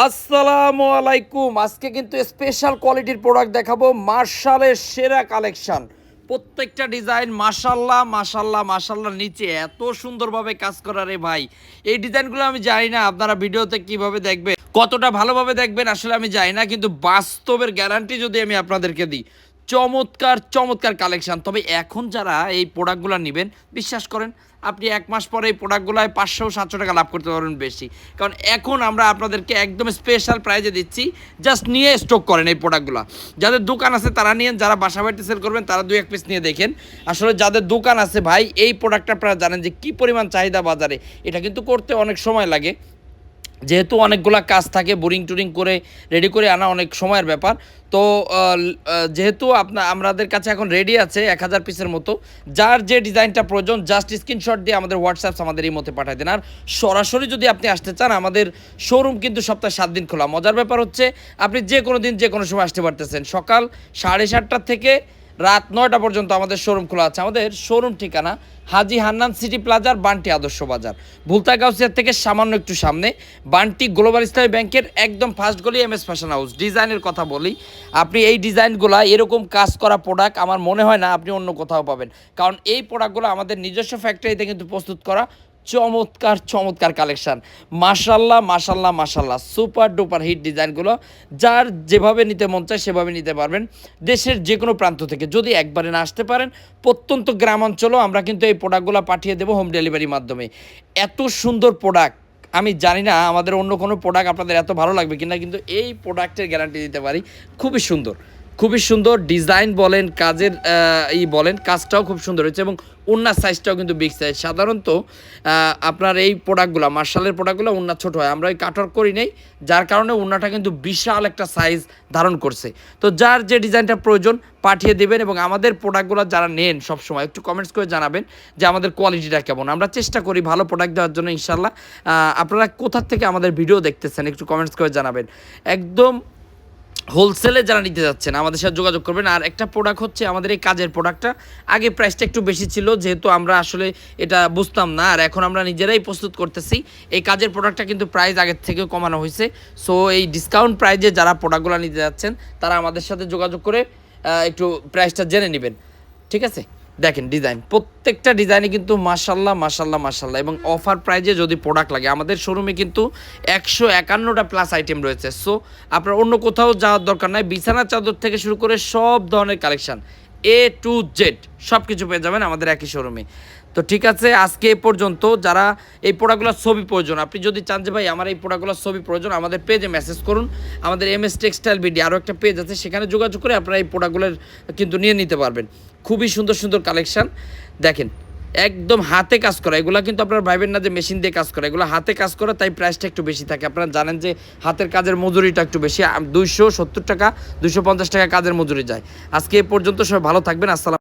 আসসালামু আলাইকুম। আজকে কিন্তু স্পেশাল কোয়ালিটির প্রোডাক্ট দেখাবো, মার্শালের সেরা কালেকশন প্রত্যেকটা ডিজাইন মাশাল্লাহ মাশাল্লাহ মাশাল্লাহ নিচে এত সুন্দরভাবে কাজ করা রে ভাই। এই ডিজাইনগুলো আমি জানি না, আপনারা ভিডিওতে কীভাবে দেখবেন, কতটা ভালোভাবে দেখবেন আসলে আমি জানি না, কিন্তু বাস্তবের গ্যারান্টি যদি আমি আপনাদেরকে দিই, চমৎকার চমৎকার কালেকশন তবে এখন যারা এই প্রোডাক্টগুলো নেবেন, বিশ্বাস করেন আপনি এক মাস পরে এই প্রোডাক্টগুলোয় পাঁচশো, সাতশো টাকা লাভ করতে পারবেন বেশি। কারণ এখন আমরা আপনাদেরকে একদম স্পেশাল প্রাইজে দিচ্ছি জাস্ট নিয়ে স্টক করেন এই প্রোডাক্টগুলো। যাদের দোকান আছে তারা নিয়ে যারা বাসা বাড়িতে সেল করবেন তারা দুই এক পিস নিয়ে দেখেন। আসলে যাদের দোকান আছে ভাই, এই প্রোডাক্টটা আপনারা জানেন যে কী পরিমাণ চাহিদা বাজারে, এটা কিন্তু করতে অনেক সময় লাগে। যেহেতু অনেকগুলা কাজ থাকে বোরিং টুরিং করে রেডি করে আনা অনেক সময়ের ব্যাপার। তো যেহেতু আপনার আমাদের কাছে এখন রেডি আছে এক হাজার পিসের মতো, যার যে ডিজাইনটা প্রয়োজন জাস্ট স্ক্রিনশট দিয়ে আমাদের হোয়াটসঅ্যাপ আমাদের এই মধ্যে পাঠিয়ে দেন। আর সরাসরি যদি আপনি আসতে চান, আমাদের শোরুম কিন্তু সপ্তাহে সাত দিন খোলা। মজার ব্যাপার হচ্ছে, আপনি যে কোনো দিন যে কোনো সময় আসতে পারতেছেন। সকাল সাড়ে সাতটা থেকে রাত নয়টা পর্যন্ত আমাদের শোরুম খোলা আছে। আমাদের শোরুম ঠিকানা হাজি হান্নান সিটি প্লাজার বান্টি আদর্শ বাজার। ভুলতা গাউসিয়ার থেকে সামান্য একটু সামনে। বান্টি গ্লোবাল ইসলামী ব্যাংকের একদম ফার্স্ট গলি এম এস ফ্যাশন হাউস। ডিজাইনের কথা বলি, আপনি এই ডিজাইনগুলো এরকম কাজ করা প্রোডাক্ট আমার মনে হয় না আপনি অন্য কোথাও পাবেন। কারণ এই প্রোডাক্টগুলো আমাদের নিজস্ব ফ্যাক্টরিতে কিন্তু প্রস্তুত করা চমৎকার চমৎকার কালেকশন মাশাল্লাহ মাশাল্লাহ মাশাল্লাহ সুপার ডুপার হিট ডিজাইনগুলো যার যেভাবে নিতে মন চায় সেভাবে নিতে পারবেন। দেশের যে কোনো প্রান্ত থেকে যদি একবারে না আসতে পারেন, প্রত্যন্ত গ্রাম অঞ্চলেও আমরা কিন্তু এই প্রোডাক্টগুলো পাঠিয়ে দেবো হোম ডেলিভারির মাধ্যমে। এত সুন্দর প্রোডাক্ট আমি জানি না আমাদের অন্য কোনো প্রোডাক্ট আপনাদের এত ভালো লাগবে কিনা, কিন্তু এই প্রোডাক্টের গ্যারান্টি দিতে পারি। খুবই সুন্দর। খুবই সুন্দর ডিজাইন বলেন, কাজের ই বলেন, কাজটাও খুব সুন্দর হয়েছে এবং ওনার সাইজটাও কিন্তু বিগ সাইজ সাধারণত আপনার এই প্রোডাক্টগুলো মার্শালের প্রোডাক্টগুলো ওনার ছোট হয়। আমরা ওই কাটর করি নেই, যার কারণে ওনাটা কিন্তু বিশাল একটা সাইজ ধারণ করছে। তো যার যে ডিজাইনটা প্রয়োজন, পাঠিয়ে দেবেন এবং আমাদের প্রোডাক্টগুলো যারা নেন সবসময়, একটু কমেন্টস করে জানাবেন যে আমাদের কোয়ালিটিটা কেমন। আমরা চেষ্টা করি ভালো প্রোডাক্ট দেওয়ার জন্য ইনশাল্লাহ আপনারা কোথার থেকে আমাদের ভিডিও দেখতেছেন, একটু কমেন্টস করে জানাবেন। একদম হোলসেলে যারা নিতে যাচ্ছেন, আমাদের সাথে যোগাযোগ করবেন। আর একটা প্রোডাক্ট হচ্ছে আমাদের এই কাজের প্রোডাক্টটা আগে প্রাইসটা একটু বেশি ছিল, যেহেতু আমরা আসলে এটা বুঝতাম না, আর এখন আমরা নিজেরাই প্রস্তুত করতেছি। এই কাজের প্রোডাক্টটা কিন্তু প্রাইস আগের থেকেও কমানো হয়েছে। সো এই ডিসকাউন্ট প্রাইজে যারা প্রোডাক্টগুলো নিতে যাচ্ছেন, তারা আমাদের সাথে যোগাযোগ করে একটু প্রাইসটা জেনে নেবেন। ঠিক আছে? দেখেন ডিজাইন প্রত্যেকটা ডিজাইনে কিন্তু মাসাল্লাহ মাসাল্লাহ মাসাল্লাহ এবং অফার প্রাইজে যদি প্রোডাক্ট লাগে, আমাদের শোরুমে কিন্তু একশো একান্নটা প্লাস আইটেম রয়েছে। সো আপনার অন্য কোথাও যাওয়ার দরকার নাই। বিছানা চাদর থেকে শুরু করে সব ধরনের কালেকশান এ টু জেড সব কিছু পেয়ে যাবেন আমাদের একই শোরুমে তো ঠিক আছে, আজকে এ পর্যন্ত যারা এই প্রোডাক্টগুলোর ছবি প্রয়োজন, আপনি যদি চান যে ভাই আমার এই প্রোডাক্টগুলোর ছবি প্রয়োজন, আমাদের পেজে মেসেজ করুন, আমাদের এম এস টেক্সটাইল বিডি আরও একটা পেজ আছে, সেখানে যোগাযোগ করে আপনারা এই প্রোডাক্টগুলোর কিন্তু নিয়ে নিতে পারবেন। খুবই সুন্দর সুন্দর কালেকশন দেখেন, একদম হাতে কাজ করা, এগুলো কিন্তু আপনারা ভাইবেন না যে মেশিন দিয়ে কাজ করা, এগুলো হাতে কাজ করা, তাই প্রাইসটা একটু বেশি থাকে। আপনারা জানেন যে হাতের কাজের মজুরিটা একটু বেশি দুইশো সত্তর টাকা, দুইশো পঞ্চাশ টাকা কাজের মজুরি যায়। আজকে এ পর্যন্ত সবাই ভালো থাকবেন, আসসালাম